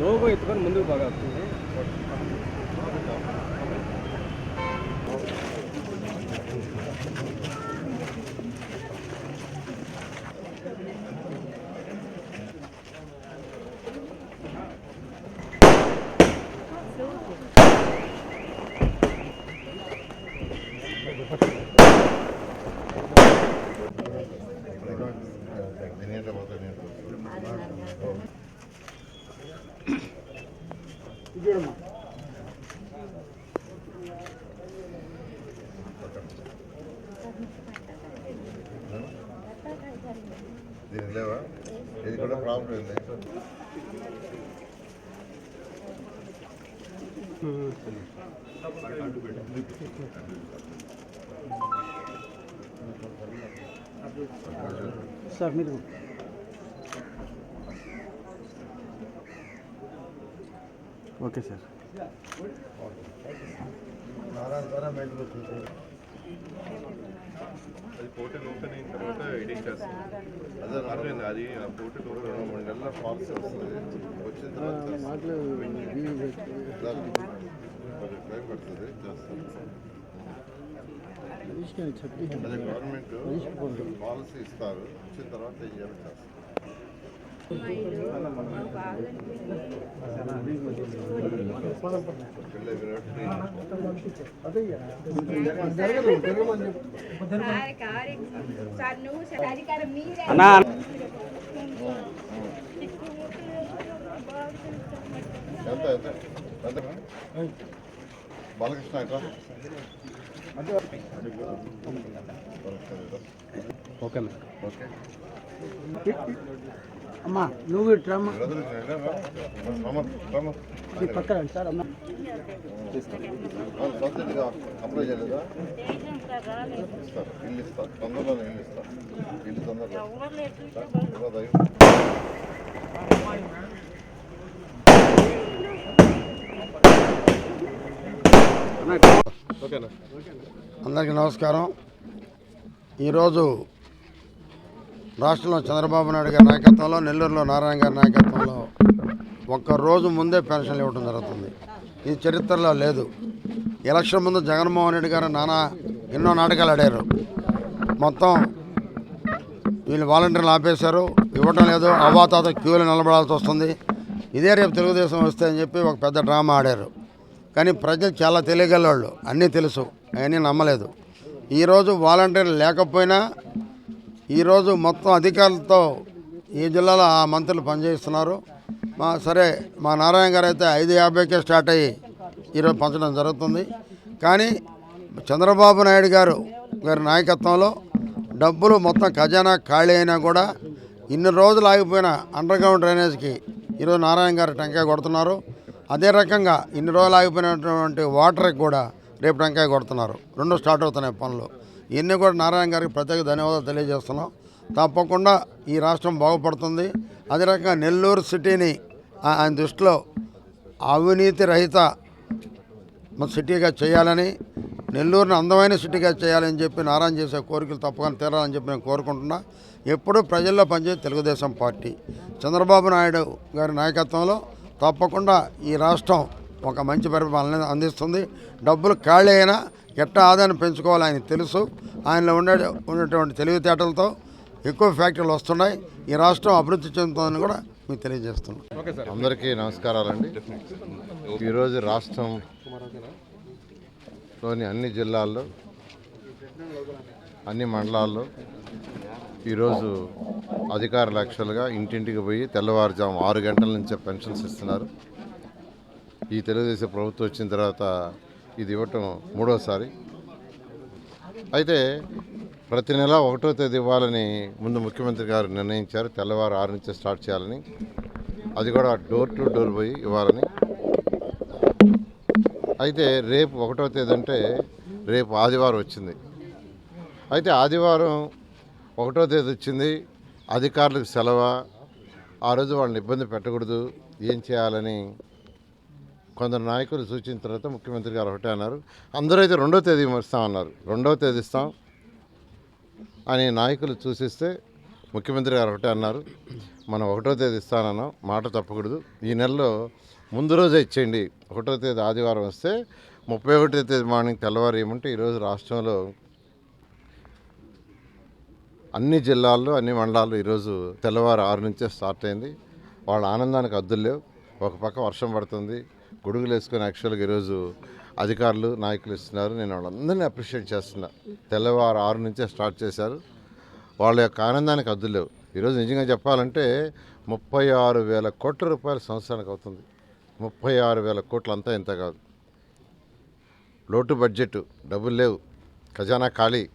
Logo ఎత్తుకొని ముందుకు బాగా వస్తుంది దీనికి లేవా ఇది కూడా ప్రాబ్లం ఉంది సార్ మీరు ఓకే సార్ అది పోర్టల్ ఓపెన్ అయిన తర్వాత ఎడిట్ చేస్తాం. అదే అది ఆ పోర్టల్ ఓపెన్ రెండు మూడు నెలల పాలసీ వస్తుంది. వచ్చిన తర్వాత టైం పడుతుంది చేస్తాం. అదే గవర్నమెంట్ పాలసీ ఇస్తారు. వచ్చిన తర్వాత ఏం చేయాలో అన్నా ఎంత ఎంత ఎంత బాలకృష్ణ ఎట్లా? Okay okay. అమ్మా నువ్వు ఇట్రమ్మా పక్కన సార్ అమ్మా అప్లై చేయలేదా ఇల్లు ఇల్లు ఇల్లు తొందరలో అందరికీ నమస్కారం. ఈరోజు రాష్ట్రంలో చంద్రబాబు నాయుడు గారి నాయకత్వంలో నెల్లూరులో నారాయణ గారి నాయకత్వంలో ఒక్క రోజు ముందే పెన్షన్లు ఇవ్వడం జరుగుతుంది. ఇది చరిత్రలో లేదు. ఎలక్షన్ ముందు జగన్మోహన్ రెడ్డి గారు నానా ఎన్నో నాటకాలు ఆడారు. మొత్తం వీళ్ళు వాలంటీర్లు ఆపేశారు. ఇవ్వటం లేదు. అవ్వాతాత క్యూలో నిలబడాల్సి వస్తుంది. ఇదే రేపు తెలుగుదేశం వస్తే అని చెప్పి ఒక పెద్ద డ్రామా ఆడారు. కానీ ప్రజలు చాలా తెలియగలవాళ్ళు. అన్నీ తెలుసు. అవన్నీ నమ్మలేదు. ఈరోజు వాలంటీర్లు లేకపోయినా ఈరోజు మొత్తం అధికారులతో ఈ జిల్లాలో ఆ మంత్రులు పనిచేస్తున్నారు. మా సరే మా నారాయణ గారు అయితే ఐదు యాభైకే స్టార్ట్ అయ్యి ఈరోజు పంచడం జరుగుతుంది. కానీ చంద్రబాబు నాయుడు గారు గారి నాయకత్వంలో డబ్బులు మొత్తం ఖజానా ఖాళీ అయినా కూడా ఇన్ని రోజులు ఆగిపోయిన అండర్ గ్రౌండ్ డ్రైనేజ్కి ఈరోజు నారాయణ గారు టెంకాయ కొడుతున్నారు. అదే రకంగా ఇన్ని రోజులు ఆగిపోయినటువంటి వాటర్కి కూడా రేపు టెంకాయ కొడుతున్నారు. రెండు స్టార్ట్ అవుతున్నాయి పనులు. ఇవన్నీ కూడా నారాయణ గారికి ప్రత్యేక ధన్యవాదాలు తెలియజేస్తున్నాం. తప్పకుండా ఈ రాష్ట్రం బాగుపడుతుంది. అదే రకంగా నెల్లూరు సిటీని ఆయన దృష్టిలో అవినీతి రహిత సిటీగా చేయాలని నెల్లూరుని అందమైన సిటీగా చేయాలని చెప్పి నారాయణ చేసే కోరికలు తప్పకుండా తీరాలని చెప్పి నేను కోరుకుంటున్నా. ఎప్పుడూ ప్రజల్లో పనిచేసే తెలుగుదేశం పార్టీ. చంద్రబాబు నాయుడు గారి నాయకత్వంలో తప్పకుండా ఈ రాష్ట్రం ఒక మంచి పరిపాలన అందిస్తుంది. డబ్బులు ఖాళీ అయినా ఎట్ట ఆదాయం పెంచుకోవాలి ఆయన తెలుసు. ఆయనలో ఉండే ఉన్నటువంటి తెలివితేటలతో ఎక్కువ ఫ్యాక్టరీలు వస్తున్నాయి. ఈ రాష్ట్రం అభివృద్ధి చెందుతుందని కూడా మీకు తెలియజేస్తున్నాం. అందరికీ నమస్కారాలండి. ఈరోజు రాష్ట్రం లోని అన్ని జిల్లాల్లో అన్ని మండలాల్లో ఈరోజు అధికార యాక్చువల్గా ఇంటింటికి పోయి తెల్లవారుజాము ఆరు గంటల నుంచే పెన్షన్స్ ఇస్తున్నారు. ఈ తెలుగుదేశం ప్రభుత్వం వచ్చిన తర్వాత ఇది ఇవ్వటం మూడోసారి. అయితే ప్రతి నెల ఒకటో తేదీ ఇవ్వాలని ముందు ముఖ్యమంత్రి గారు నిర్ణయించారు. తెల్లవారు ఆరు నుంచి స్టార్ట్ చేయాలని. అది కూడా డోర్ టు డోర్ పోయి ఇవ్వాలని. అయితే రేపు ఒకటో తేదీ అంటే రేపు ఆదివారం వచ్చింది. అయితే ఆదివారం ఒకటో తేదీ వచ్చింది. అధికారులకు సెలవు? ఆ రోజు వాళ్ళని ఇబ్బంది పెట్టకూడదు. ఏం చేయాలని కొందరు నాయకులు సూచించిన తర్వాత ముఖ్యమంత్రి గారు ఒకటే అన్నారు. అందరూ అయితే రెండో తేదీ ఇస్తామన్నారు రెండో తేదీ ఇస్తాం అని నాయకులు సూచిస్తే ముఖ్యమంత్రి గారు ఒకటే అన్నారు. మనం ఒకటో తేదీ ఇస్తానన్నాం. మాట తప్పకూడదు. ఈ నెలలో ముందు రోజే ఇచ్చేయండి. ఒకటో తేదీ ఆదివారం వస్తే ముప్పై ఒకటో తేదీ మార్నింగ్ తెల్లవారు ఏమంటే ఈరోజు రాష్ట్రంలో అన్ని జిల్లాల్లో అన్ని మండలాల్లో ఈరోజు తెల్లవారు ఆరు నుంచే స్టార్ట్ అయింది. వాళ్ళ ఆనందానికి అద్దులు లేవు. ఒక పక్క వర్షం పడుతుంది. గొడుగులు వేసుకొని యాక్చువల్గా ఈరోజు అధికారులు నాయకులు ఇస్తున్నారు. నేను వాళ్ళందరినీ అప్రిషియేట్ చేస్తున్నా. తెల్లవారు ఆరు నుంచే స్టార్ట్ చేశారు. వాళ్ళ యొక్క ఆనందానికి అద్దులేవు ఈరోజు నిజంగా చెప్పాలంటే ముప్పై ఆరు వేల కోట్ల రూపాయల సంవత్సరానికి అవుతుంది. ముప్పై ఆరు వేల కోట్లు అంతా ఇంత కాదు. లోటు బడ్జెట్ డబ్బులు లేవు. ఖజానా ఖాళీ.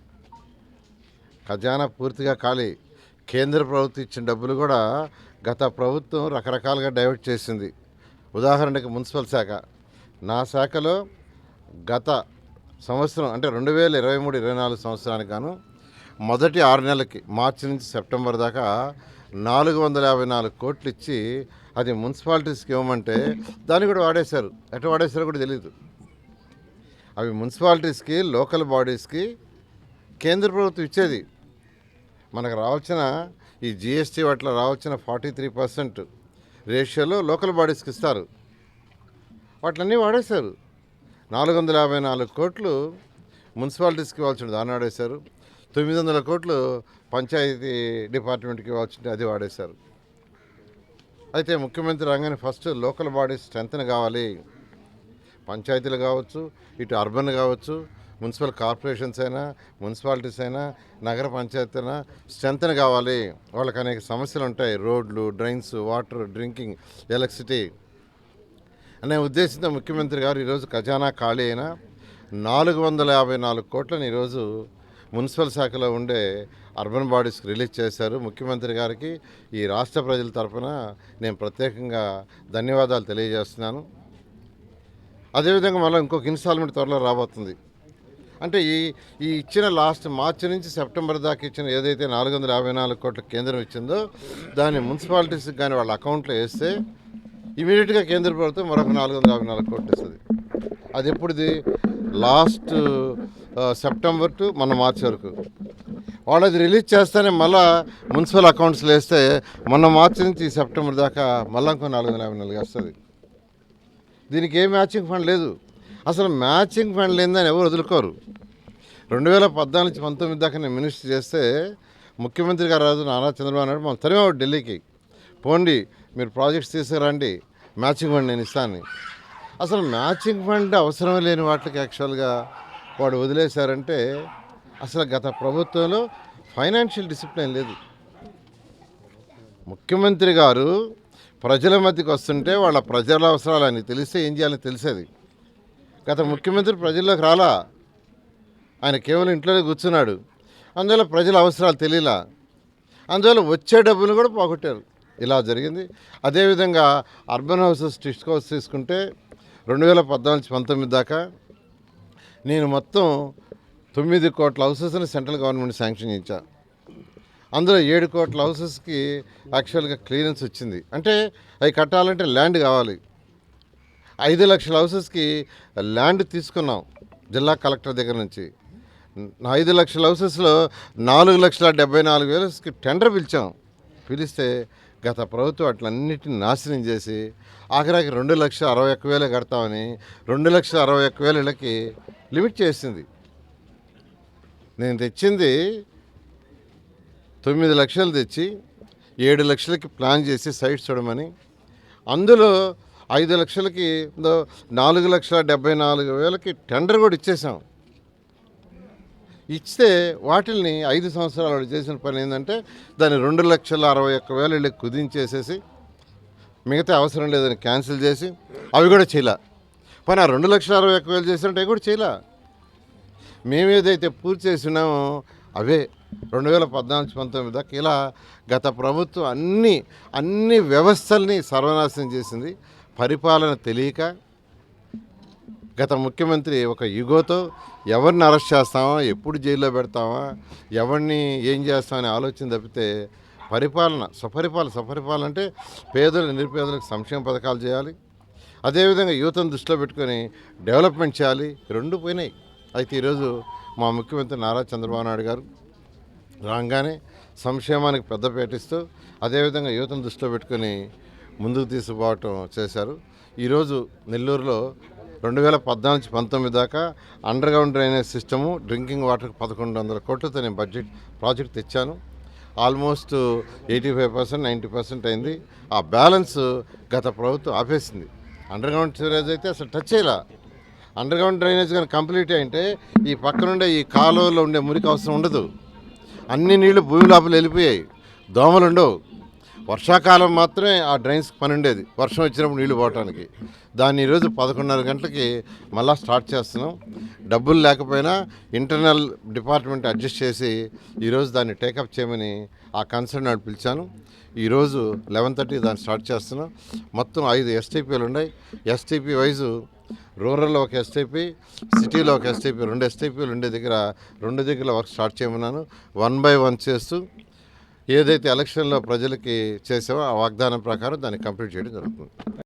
ఖజానా పూర్తిగా ఖాళీ. కేంద్ర ప్రభుత్వం ఇచ్చిన డబ్బులు కూడా గత ప్రభుత్వం రకరకాలుగా డైవర్ట్ చేసింది. ఉదాహరణకి మున్సిపల్ శాఖ. నా శాఖలో గత సంవత్సరం అంటే రెండు వేల ఇరవై మూడు ఇరవై నాలుగు సంవత్సరానికి గాను మొదటి ఆరు నెలలకి మార్చి నుంచి సెప్టెంబర్ దాకా నాలుగు వందల యాభై నాలుగు కోట్లు ఇచ్చి అది మున్సిపాలిటీస్కి ఇవ్వమంటే దాన్ని కూడా వాడేశారు. ఎట్లా వాడేశారో కూడా తెలియదు అవి మున్సిపాలిటీస్కి లోకల్ బాడీస్కి కేంద్ర ప్రభుత్వం ఇచ్చేది. మనకు రావాల్సిన ఈ జిఎస్టీ వాటిలో రావాల్సిన ఫార్టీ త్రీ పర్సెంట్ రేషియోలో లోకల్ బాడీస్కి ఇస్తారు. వాటిలన్నీ వాడేశారు. నాలుగు వందల యాభై నాలుగు కోట్లు మున్సిపాలిటీస్కి ఇవ్వాల్సింది దాన్ని వాడేశారు. తొమ్మిది వందల కోట్లు పంచాయతీ డిపార్ట్మెంట్కి ఇవ్వాల్సింది అది వాడేశారు. అయితే ముఖ్యమంత్రి రంగాన్ని ఫస్ట్ లోకల్ బాడీస్ స్ట్రెంగ్త్ కావాలి. పంచాయతీలు కావచ్చు ఇటు అర్బన్ కావచ్చు మున్సిపల్ కార్పొరేషన్స్ అయినా మున్సిపాలిటీస్ అయినా నగర పంచాయతీ అయినా స్ట్రెంత్ కావాలి. వాళ్ళకి అనేక సమస్యలు ఉంటాయి. రోడ్లు డ్రైన్స్ వాటర్ డ్రింకింగ్ ఎలక్ట్రిసిటీ. అనే ఉద్దేశంతో ముఖ్యమంత్రి గారు ఈరోజు ఖజానా ఖాళీ అయిన నాలుగు వందల యాభై నాలుగు కోట్లను ఈరోజు మున్సిపల్ శాఖలో ఉండే అర్బన్ బాడీస్కి రిలీజ్ చేశారు. ముఖ్యమంత్రి గారికి ఈ రాష్ట్ర ప్రజల తరఫున నేను ప్రత్యేకంగా ధన్యవాదాలు తెలియజేస్తున్నాను. అదేవిధంగా మళ్ళీ ఇంకొక ఇన్స్టాల్మెంట్ త్వరలో రాబోతుంది. అంటే ఈ ఈ ఇచ్చిన లాస్ట్ మార్చి నుంచి సెప్టెంబర్ దాకా ఇచ్చిన ఏదైతే నాలుగు వందల యాభై నాలుగు కోట్ల కేంద్రం ఇచ్చిందో దాన్ని మున్సిపాలిటీస్కి కానీ వాళ్ళ అకౌంట్లో వేస్తే ఇమీడియట్గా కేంద్ర ప్రభుత్వం మరొక నాలుగు వందల యాభై నాలుగు కోట్లు ఇస్తుంది. అది ఎప్పుడుది? లాస్ట్ సెప్టెంబర్ టు మన మార్చి వరకు. వాళ్ళు అది రిలీజ్ చేస్తేనే మళ్ళా మున్సిపల్ అకౌంట్స్లో వేస్తే మొన్న మార్చి నుంచి ఈ సెప్టెంబర్ దాకా మళ్ళీ ఇంకో నాలుగు వందల యాభై నాలుగు వస్తుంది. దీనికి ఏ మ్యాచింగ్ ఫండ్ లేదు. అసలు మ్యాచింగ్ ఫండ్ లేదని ఎవరు వదులుకోరు. రెండు వేల పద్నాలుగు నుంచి పంతొమ్మిది దాకా నేను మినిస్టర్ చేస్తే ముఖ్యమంత్రి గారు రాజు నారా చంద్రబాబు నాయుడు మనం తరిమేవాడు ఢిల్లీకి. పోండి మీరు ప్రాజెక్ట్స్ తీసుకురండి మ్యాచింగ్ ఫండ్ నేను ఇస్తాను అసలు మ్యాచింగ్ ఫండ్ అవసరం లేని వాటికి యాక్చువల్గా వాడు వదిలేశారంటే అసలు గత ప్రభుత్వంలో ఫైనాన్షియల్ డిసిప్లిన్ లేదు. ముఖ్యమంత్రి గారు ప్రజల మధ్యకి వస్తుంటే వాళ్ళ ప్రజల అవసరాలని తెలిస్తే ఏం చేయాలని తెలిసేది. గత ముఖ్యమంత్రి ప్రజల్లోకి రాలా? ఆయన కేవలం ఇంట్లోనే కూర్చున్నాడు. అందువల్ల ప్రజల అవసరాలు తెలియలా? అందువల్ల వచ్చే డబ్బులు కూడా పోగొట్టారు. ఇలా జరిగింది. అదేవిధంగా అర్బన్ హౌసెస్ టిస్ట్ హౌస్ తీసుకుంటే రెండు వేల పద్నాలుగు పంతొమ్మిది దాకా నేను మొత్తం తొమ్మిది కోట్ల హౌసెస్ని సెంట్రల్ గవర్నమెంట్ శాంక్షన్ ఇచ్చా అందులో ఏడు కోట్ల హౌసెస్కి యాక్చువల్గా క్లియరెన్స్ వచ్చింది. అంటే అవి కట్టాలంటే ల్యాండ్ కావాలి. ఐదు లక్షల హౌసెస్కి ల్యాండ్ తీసుకున్నాం జిల్లా కలెక్టర్ దగ్గర నుంచి. ఐదు లక్షల హౌసెస్లో నాలుగు లక్షల డెబ్బై నాలుగు వేలకి టెండర్ పిలిచాం. పిలిస్తే గత ప్రభుత్వం అట్లన్నిటిని నాశనం చేసి ఆఖరికి రెండు లక్షల అరవై ఒక్క వేలు కడతామని రెండు లక్షల అరవై ఒక్క వేలకి లిమిట్ చేసింది. నేను తెచ్చింది తొమ్మిది లక్షలు తెచ్చి ఏడు లక్షలకి ప్లాన్ చేసి సైట్ చూడమని అందులో ఐదు లక్షలకి నాలుగు లక్షల డెబ్బై నాలుగు వేలకి టెండర్ కూడా ఇచ్చేసాం. ఇస్తే వాటిల్ని ఐదు సంవత్సరాలు చేసిన పని ఏంటంటే దాన్ని రెండు లక్షల అరవై ఒక్క వేలు వెళ్ళి కుదించేసేసి మిగతా అవసరం లేదని క్యాన్సిల్ చేసి అవి కూడా చేయలే. పని ఆ రెండు లక్షల అరవై ఒక్క వేలు చేసినట్టు అవి కూడా చేయలే. మేము ఏదైతే పూర్తి చేసినామో అవే రెండు వేల పద్నాలుగు పంతొమ్మిది దాకా ఇలా గత ప్రభుత్వం అన్ని అన్ని వ్యవస్థల్ని సర్వనాశనం చేసింది. పరిపాలన తెలియక గత ముఖ్యమంత్రి ఒక యుగోతో ఎవరిని అరెస్ట్ చేస్తామా ఎప్పుడు జైల్లో పెడతామా ఎవరిని ఏం చేస్తామని ఆలోచన తప్పితే పరిపాలన సుపరిపాలన సుపరిపాలన అంటే పేదలు నిరుపేదలకు సంక్షేమ పథకాలు చేయాలి. అదేవిధంగా యువతను దృష్టిలో పెట్టుకొని డెవలప్మెంట్ చేయాలి. రెండు పోయినాయి. అయితే ఈరోజు మా ముఖ్యమంత్రి నారా చంద్రబాబు నాయుడు గారు రాగానే సంక్షేమానికి పెద్దపేటిస్తూ అదేవిధంగా యువతను దృష్టిలో పెట్టుకొని ముందుకు తీసుకుపోవటం చేశారు. ఈరోజు నెల్లూరులో రెండు వేల పద్నాలుగు పంతొమ్మిది దాకా under ground drainage system drinking వాటర్కి పదకొండు వందల కోట్లతో నేను బడ్జెట్ ప్రాజెక్ట్ తెచ్చాను. Almost eighty five percent ninety percent అయింది. ఆ బ్యాలెన్స్ గత ప్రభుత్వం ఆపేసింది. అండర్ గ్రౌండ్ సివరేజ్ అయితే అసలు టచ్ చేయలే. అండర్ గ్రౌండ్ డ్రైనేజ్ కానీ కంప్లీట్ అంటే ఈ పక్కనుండే ఈ కాలువలో ఉండే మురికి అవసరం ఉండదు. అన్ని నీళ్ళు భూమి లోపల వెళ్ళిపోయాయి. దోమలు ఉండవు వర్షాకాలం మాత్రమే ఆ డ్రైన్స్ పని ఉండేది వర్షం వచ్చినప్పుడు నీళ్ళు పోవటానికి. దాన్ని ఈరోజు పదకొండున్నర గంటలకి మళ్ళీ స్టార్ట్ చేస్తున్నాం. డబ్బులు లేకపోయినా ఇంటర్నల్ డిపార్ట్మెంట్ అడ్జస్ట్ చేసి ఈరోజు దాన్ని టేకప్ చేయమని ఆ కన్సర్న్ నాడు పిలిచాను. ఈరోజు లెవెన్ థర్టీ దాన్ని స్టార్ట్ చేస్తున్నాం. మొత్తం ఐదు ఎస్టీపీలు ఉన్నాయి. ఎస్టీపీ వైజు రూరల్లో ఒక ఎస్టీపీ సిటీలో ఒక ఎస్టీపీ రెండు ఎస్టీపీలు ఉండే దగ్గర రెండు దగ్గర వర్క్ స్టార్ట్ చేయమన్నాను. వన్ బై వన్ చేస్తూ ఏదైతే ఎలక్షన్లో ప్రజలకి చేసామో ఆ వాగ్దానం ప్రకారం దాన్ని కంప్లీట్ చేయడం జరుగుతుంది.